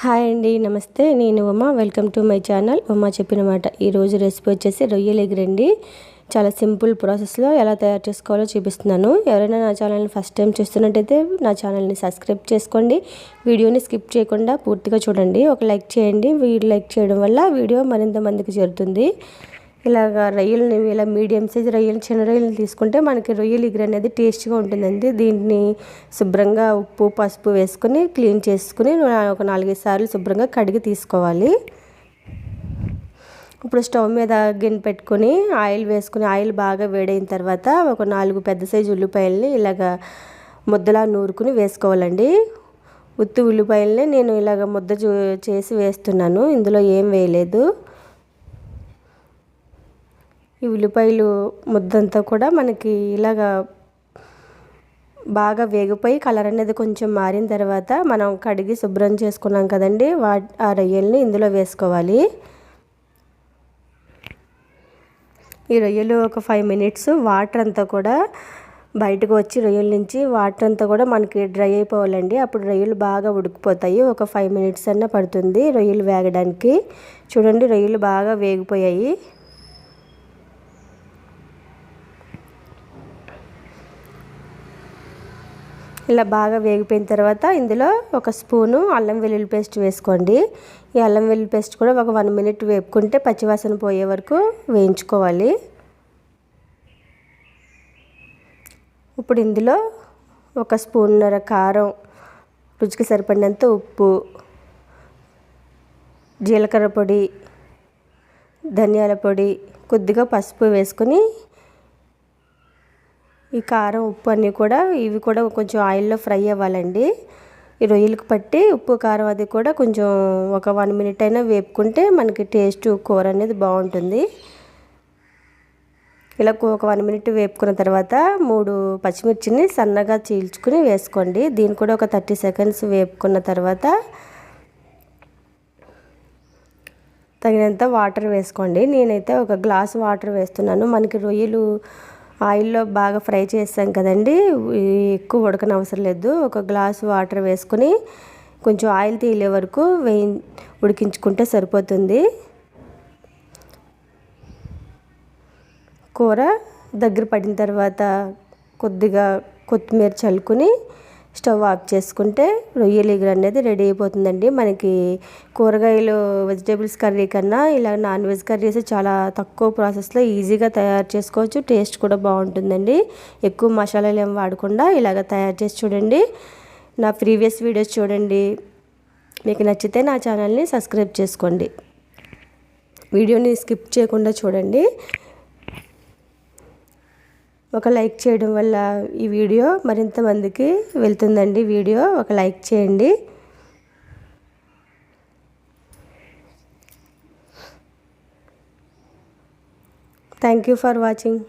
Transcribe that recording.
Hi అండి నమస్తే. నేను Uma. Welcome to my channel. Uma చెప్పిన మాట. ఈరోజు రెసిపీ వచ్చేసి రొయ్యలు ఎగిరండి చాలా సింపుల్ ప్రాసెస్లో ఎలా తయారు చేసుకోవాలో చూపిస్తున్నాను. ఎవరైనా నా ఛానల్ని ఫస్ట్ టైం చూస్తున్నట్టయితే నా ఛానల్ని సబ్స్క్రైబ్ చేసుకోండి. వీడియోని స్కిప్ చేయకుండా పూర్తిగా చూడండి. ఒక లైక్ చేయండి. వీడియో లైక్ చేయడం వల్ల వీడియో మరింత మందికి చేరుతుంది. ఇలాగ రొయ్యలని ఇలా మీడియం సైజ్ రొయ్యలు చిన్న రొయ్యలు తీసుకుంటే మనకి రొయ్యలు ఇగురు అనేది టేస్ట్గా ఉంటుందండి. దీన్ని శుభ్రంగా ఉప్పు పసుపు వేసుకొని క్లీన్ చేసుకుని ఒక నాలుగైదు సార్లు శుభ్రంగా కడిగి తీసుకోవాలి. ఇప్పుడు స్టవ్ మీద గిన్నె పెట్టుకొని ఆయిల్ వేసుకుని ఆయిల్ బాగా వేడైన తర్వాత ఒక నాలుగు పెద్ద సైజు ఉల్లిపాయలని ఇలాగ ముద్దలా నూరుకుని వేసుకోవాలండి. ఉత్తి ఉల్లిపాయలని నేను ఇలాగ ముద్ద చేసి వేస్తున్నాను. ఇందులో ఏం వేయలేదు. ఈ ఉల్లిపాయలు ముద్దంతా కూడా మనకి ఇలాగా బాగా వేగిపోయి కలర్ అనేది కొంచెం మారిన తర్వాత మనం కడిగి శుభ్రం చేసుకున్నాం కదండి. వా ఆ రొయ్యల్ని ఇందులో వేసుకోవాలి. ఈ రొయ్యలు ఒక ఫైవ్ మినిట్స్ వాటర్ అంతా కూడా బయటకు వచ్చి రొయ్యల నుంచి వాటర్ అంతా కూడా మనకి డ్రై అయిపోవాలండి. అప్పుడు రొయ్యలు బాగా ఉడికిపోతాయి. ఒక ఫైవ్ మినిట్స్ అన్న పడుతుంది రొయ్యలు వేగడానికి. చూడండి రొయ్యలు బాగా వేగిపోయాయి. ఇలా బాగా వేగిపోయిన తర్వాత ఇందులో ఒక స్పూను అల్లం వెల్లుల్లి పేస్ట్ వేసుకోండి. ఈ అల్లం వెల్లుల్లి పేస్ట్ కూడా ఒక వన్ మినిట్ వేపుకుంటే పచ్చివాసన పోయే వరకు వేయించుకోవాలి. ఇప్పుడు ఇందులో ఒక స్పూన్నర కారం రుచికి సరిపడినంత ఉప్పు జీలకర్ర పొడి ధనియాల పొడి కొద్దిగా పసుపు వేసుకొని ఈ కారం ఉప్పు అన్నీ కూడా ఇవి కూడా కొంచెం ఆయిల్లో ఫ్రై అవ్వాలండి. ఈ రొయ్యలకు పట్టి ఉప్పు కారం అది కూడా కొంచెం ఒక వన్ మినిట్ అయినా వేపుకుంటే మనకి టేస్ట్ కూర అనేది బాగుంటుంది. ఇలా ఒక వన్ మినిట్ వేపుకున్న తర్వాత మూడు పచ్చిమిర్చిని సన్నగా చీల్చుకుని వేసుకోండి. దీన్ని కూడా ఒక థర్టీ సెకండ్స్ వేపుకున్న తర్వాత తగినంత వాటర్ వేసుకోండి. నేనైతే ఒక గ్లాస్ వాటర్ వేస్తున్నాను. మనకి రొయ్యలు ఆయిల్లో బాగా ఫ్రై చేసాం కదండి. ఎక్కువ ఉడకనవసరం లేదు. ఒక గ్లాస్ వాటర్ వేసుకొని కొంచెం ఆయిల్ తీయలే వరకు వేయి ఉడికించుకుంటే సరిపోతుంది. కూర దగ్గర పడిన తర్వాత కొద్దిగా కొత్తిమీర చల్లుకుని స్టవ్ ఆఫ్ చేసుకుంటే రొయ్యలు ఎగురు అనేది రెడీ అయిపోతుందండి. మనకి కూరగాయలు వెజిటేబుల్స్ కర్రీ కన్నా ఇలా నాన్ వెజ్ కర్రీస్ చాలా తక్కువ ప్రాసెస్లో ఈజీగా తయారు చేసుకోవచ్చు. టేస్ట్ కూడా బాగుంటుందండి. ఎక్కువ మసాలాలు ఏం వాడకుండా ఇలాగ తయారు చేసి చూడండి. నా ప్రీవియస్ వీడియోస్ చూడండి. మీకు నచ్చితే నా ఛానల్ని సబ్స్క్రైబ్ చేసుకోండి. వీడియోని స్కిప్ చేయకుండా చూడండి. ఒక లైక్ చేయడం వల్ల ఈ వీడియో మరింత మందికి వెళ్తుందండి. వీడియో ఒక లైక్ చేయండి. Thank you for watching